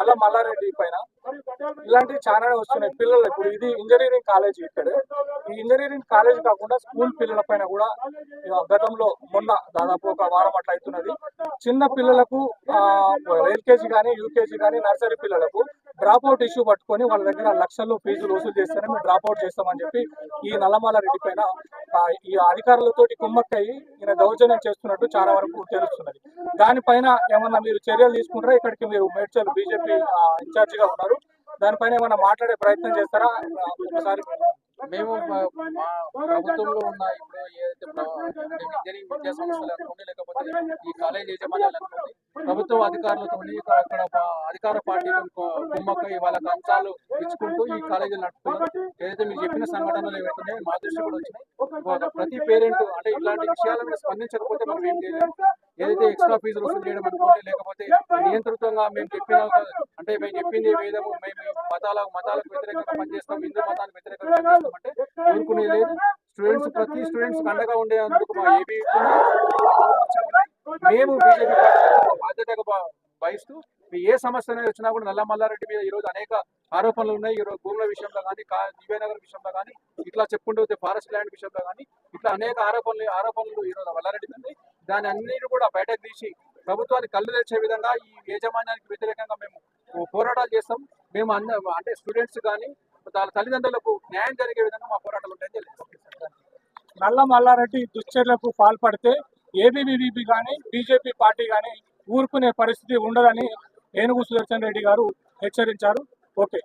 అలా మల్లారెడ్డి పైన ఇలాంటివి చాలానే వస్తున్నాయి. పిల్లలు ఇప్పుడు ఇది ఇంజనీరింగ్ కాలేజ్ ఇక్కడ. ఈ ఇంజనీరింగ్ కాలేజ్ కాకుండా స్కూల్ పిల్లల పైన కూడా గతంలో మొన్న దాదాపు ఒక వారం అట్లా అవుతున్నది. చిన్న పిల్లలకు ఎల్కేజీ కానీ యూకేజీ కానీ నర్సరీ పిల్లలకు అవుట్ ఇష్యూ పట్టుకొని వాళ్ళ దగ్గర లక్షల్లో ఫీజులు వసూలు చేస్తేనే మేము డ్రాప్ అవుట్ చేస్తామని చెప్పి ఈ నల్లమాల రెడ్డి పైన ఈ అధికారులతోటి కుమ్మక్కయ్యి ఈయన దౌర్జన్యం చేస్తున్నట్టు చాలా వరకు తెలుస్తున్నది. దానిపైన ఏమన్నా మీరు చర్యలు తీసుకుంటారా? ఇక్కడికి మీరు మేడ్చల్ బీజేపీ ఇన్ఛార్జిగా ఉన్నారు. దానిపైన ఏమన్నా మాట్లాడే ప్రయత్నం చేస్తారా? ఒకసారి మేము ప్రభుత్వంలో ఉన్న ఇప్పుడు ఏదైతే ఇంజనీరింగ్ విద్యా సంస్థలు అనుకోండి లేకపోతే ఈ కాలేజ్ యాజమాన్యాలు అనుకోండి ప్రభుత్వ అధికారులతో ప- అధికార పార్టీ కుమ్మక్క వాళ్ళకి అంశాలు ఇచ్చుకుంటూ ఈ కాలేజీలు నడుపుతున్నారు. ఏదైతే మీరు చెప్పిన సంఘటనలు ఏవైతున్నాయో మా దృష్టి కూడా వచ్చినాయి. ప్రతి పేరెంట్ అంటే ఇలాంటి విషయాల మీద స్పందించకపోతే మనం ఏం చేయలేము. ఏదైతే ఎక్స్ట్రా ఫీజులు వసూలు చేయడం అనుకోండి లేకపోతే నియంత్రితంగా మేము చెప్పిన అంటే మేము చెప్పింది వేదము మేము మతాల మతాలకు వ్యతిరేకంగా పనిచేస్తాం హిందూ మతానికి వ్యతిరేకంగా పనిచేస్తాం అంటే ఊరుకునే లేదు. స్టూడెంట్స్ ప్రతి స్టూడెంట్స్ అండగా ఉండేందుకు మా ఏబీ మేము బీజేపీ బాధ్యతగా భా- వహిస్తూ మీ ఏ సమస్య అనేది వచ్చినా కూడా నల్ల మల్లారెడ్డి మీద ఈ రోజు అనేక ఆరోపణలు ఉన్నాయి. ఈ రోజు భూముల విషయంలో కానీ దివ్యనగర్ విషయంలో కానీ ఇట్లా చెప్పుకుంటూ ఫారెస్ట్ ల్యాండ్ విషయంలో కానీ ఇట్లా అనేక ఆరోపణలు ఆరోపణలు ఈ రోజు మల్లారెడ్డి ఉన్నాయి. దాని అన్నిటి కూడా బయటకు తీసి ప్రభుత్వాన్ని కళ్ళు తెచ్చే విధంగా ఈ యాజమాన్యానికి వ్యతిరేకంగా మేము పోరాటాలు చేస్తాం. మేము అన్న అంటే స్టూడెంట్స్ కానీ వాళ్ళ తల్లిదండ్రులకు న్యాయం జరిగే విధంగా మా పోరాటాలు ఉంటాయని తెలియజేస్తాం. నల్ల మల్లారెడ్డి దుశ్చర్యలకు పాల్పడితే ఏబీవీపీ కానీ బీజేపీ పార్టీ కానీ ఊరుకునే పరిస్థితి ఉండదని ఏనుగు సుదర్శన్ రెడ్డి గారు హెచ్చరించారు. ఓకే.